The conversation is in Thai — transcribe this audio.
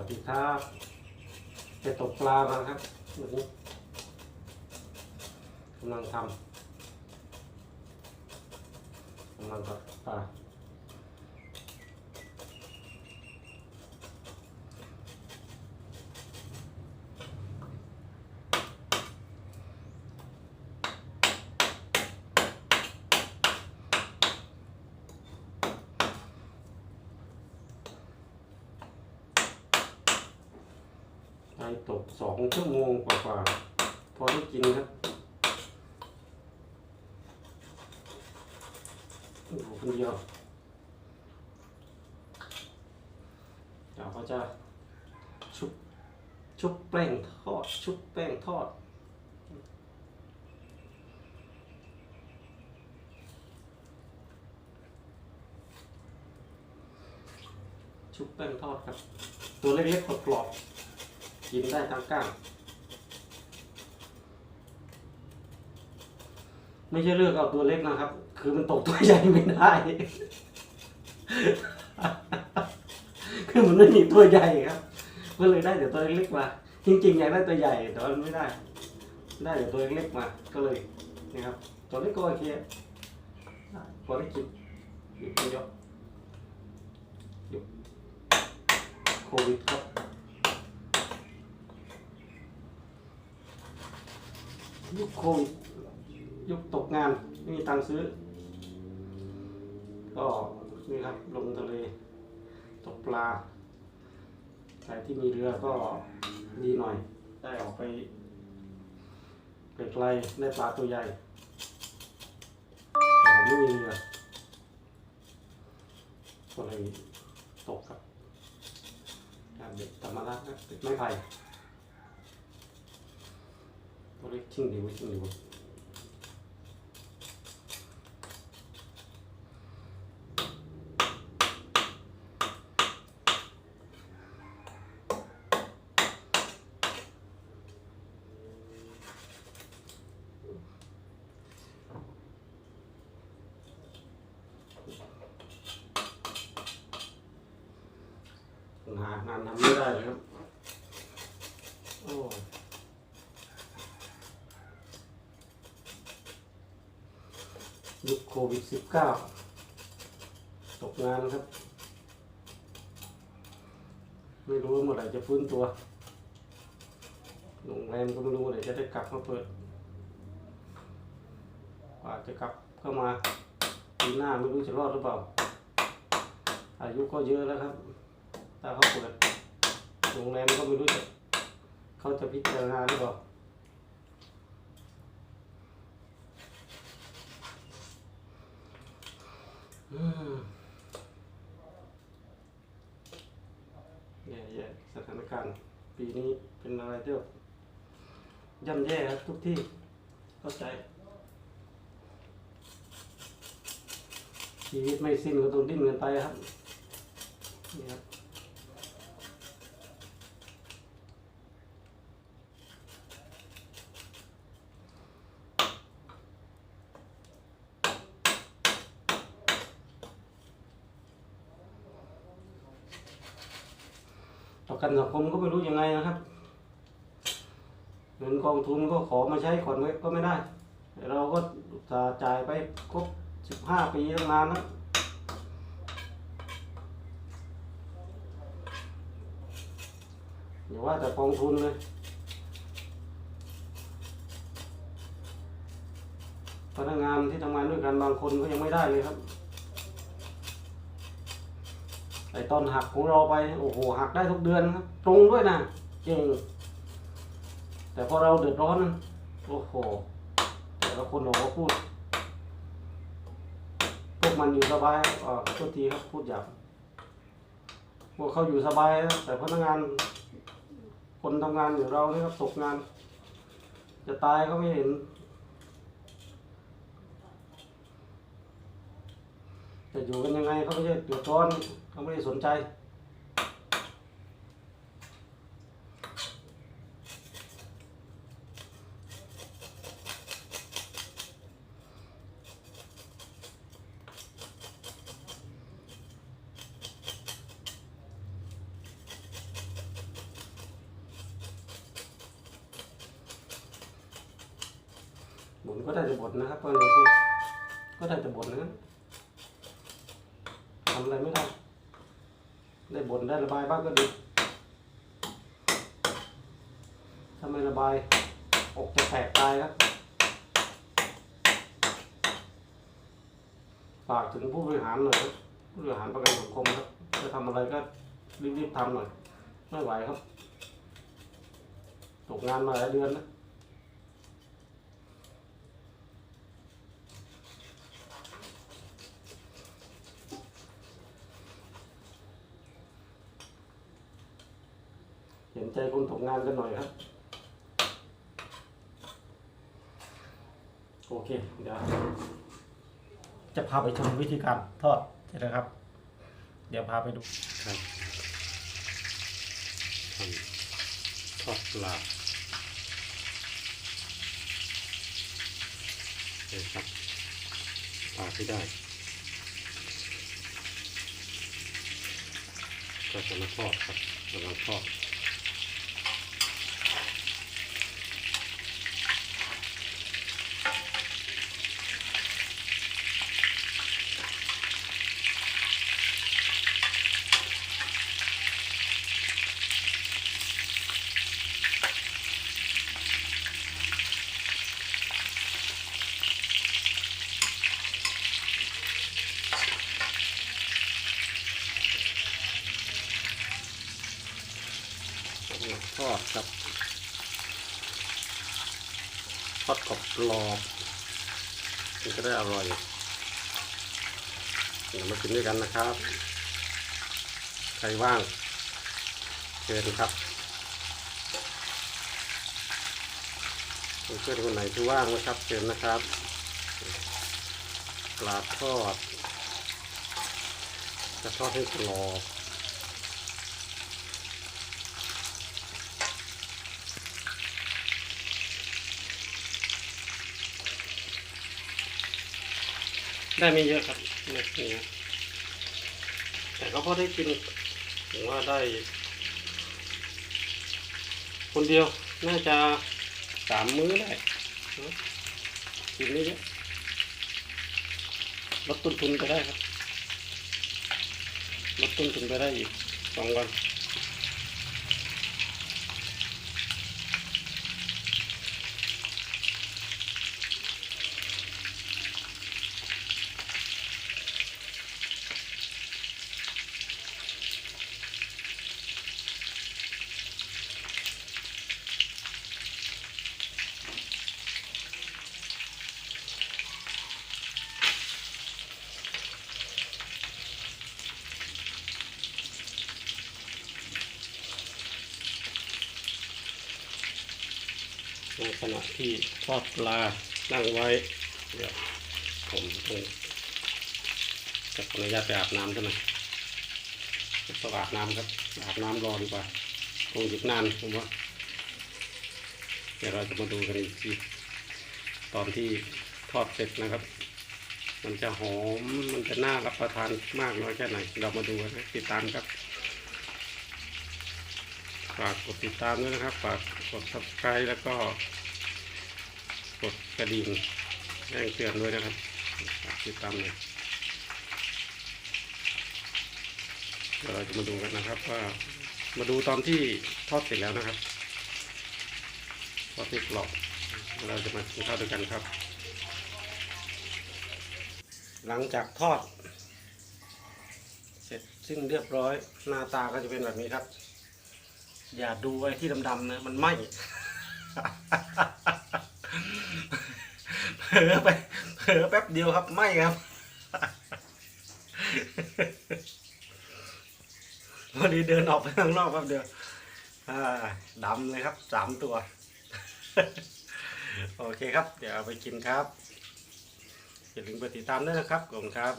วัสดีครับจะตกปลามาครับวันนี้กำลังทำกำลังตกปลาไป ตกสองชั่วโมงกว่าๆพอได้กินครับอยู่คนเดียวเดี๋ยวเขาจะชุบชุบแป้งทอด ชุบแป้งทอดชุบแป้งทอดครับ ตัวเล็กๆกรอบๆ กินได้ทั้งก้างไม่ใช่เลือกเอาตัวเล็กนะครับ คือมันตกตัวใหญ่ไม่ได้ คือมันไม่มีตัวใหญ่ครับก็เลยได้แต่ตัวเล็กๆมา จริงๆอยากได้ตัวใหญ่แต่มันไม่ได้ ได้แต่ตัวเล็กๆมา ก็เลยนะครับ ตัวเล็กก็โอเคพอได้กินยู่คนเยวอะโควิดครับ ยุค โควิดยุคตกงานไม่มีตังค์ซื้อ ก็นี่ครับลงทะเล ตกปลาใครที่มีเรือก็ดีหน่อย ได้ออกไปไกลๆได้ปลาตัวใหญ่แต่ผมไม่มีเรือก็เลยตกครับการเด็กธรรมดาเด็กไม้ไผ่ ตัวเล็กชิ่งดีเว้ยชิ่งดีเว้ยหางานทำไม่ได้เลยครับโอ้ ยุคโควิดสิบเก้าตกงานครับ ไม่รู้เมื่อไหร่จะฟื้นตัวโรงแรมก็ไม่รู้เมื่อไหร่จะได้กลับมาเปิดอาจจะกลับเข้ามาปีหน้าไม่รู้จะรอดหรือเปล่า อายุก็เยอะแล้วครับ ถ้าเขาเปิดโรงแรมก็ไม่รู้จะเขาจะพิจารณาหรือเปล่า แย่แย่สถานการณ์ ปีนี้เป็นอะไรที่แบบย่ำแย่ครับทุกที่เข้าใจ ชีวิตไม่สิ้นก็ต้องดิ้นกันไปครับนี่ครับ ประกันสังคมก็ไม่รู้ยังไงนะครับเงินกองทุนก็ขอมาใช้ก่อนไว้ก็ไม่ได้ เราก็จ่ายไปครบสิบห้าปีตั้งนานแล้วอย่าว่าแต่กองทุนเลยพนักงานที่ทำงานด้วยกันบางคนก็ยังไม่ได้เลยครับ ไอตอนหักของเราไปโอ้โหหักได้ทุกเดือนครับตรงด้วยนะเก่งแต่พอเราเดือดร้อนนั้นโอ้โหแต่ละคนออกมาพูด พวกมันอยู่สบายอ่าโทษทีครับพูดหยาบพวกเขาอยู่สบายแต่พนักงานคนทำงานอย่างเราเนี่ยครับตกงาน จะตายก็ไม่เห็น จะอยู่กันยังไงเขาไม่ได้เดือดร้อนเขาไม่ได้สนใจหมุนก็ได้จะบดนะครับเพื่อนก็ได้จะบดนะำอะไรไม่ได้ ได้บ่นได้ระบายบ้างก็ดี ถ้าไม่ระบาย อกจะแตกตายครับฝากถึงผู้บริหารหน่อยครับผู้บริหารประกันสังคมครับจะทำอะไรก็รีบๆทำหน่อย ไม่ไหวครับ ตกงานมาหลายเดือนนะ เห็นใจคนตกงานกันหน่อยครับ โอเค เดี๋ยว จะพาไปชมวิธีการทอดใช่ไหมครับ เดี๋ยวพาไปดูครับทำทอดปลาเลยครับปลาที่ได้ ก็จะมาทอดครับกำลังทอด ทอดครับทอดกรอบกรอบมันก็ได้อร่อยเดี๋ยวมากินด้วยกันนะครับ ใครว่างเชิญครับเพื่อนคนไหนที่ว่างนะครับเชิญนะครับปลาทอดจะทอดให้กรอบ ได้ไม่เยอะครับไม่ยอะแต่ก็พอได้กินผมว่าได้ คนเดียวน่าจะสามมื้อได้กินไม่เยอะลดต้นทุนไปได้ครับลดต้นทุนไปได้อีกสองวัน ในขณะที่ทอดปลานั่งไว้ เดี๋ยวผมต้องจะขออนุญาตไปอาบน้ำใช่ไหมจะต้องอาบน้ำครับ อาบน้ำรอดีกว่าคงหยุดนานผมว่า เดี๋ยวเราจะมาดูกันอีกทีตอนที่ทอดเสร็จนะครับ มันจะหอม มันจะน่ารับประทานมากน้อยแค่ไหน เรามาดูกันนะติดตามครับ ฝากกดติดตามด้วยนะครับ ฝาก กด subscribe แล้วก็กดกระดิ่งแจ้งเตือนด้วยนะครับติดตามเลยเดี๋ยวเราจะมาดูกันนะครับว่ามาดูตอนที่ทอดเสร็จแล้วนะครับทอดที่กรอบเราจะมากินข้าวด้วยกันครับ หลังจากทอด เสร็จซึ่งเรียบร้อยหน้าตาก็จะเป็นแบบนี้ครับ อย่าดูไอ้ที่ดำๆนะมันไหม้เผลอไปเผลอแป๊บเดียวครับไหม้ครับพอดีเดินออกไปข้างนอกแป๊บเดียวดำเลยครับสามตัว โอเคครับ เดี๋ยวไปกินครับอย่าลืมไปติดตามด้วยนะครับขอบคุณครับ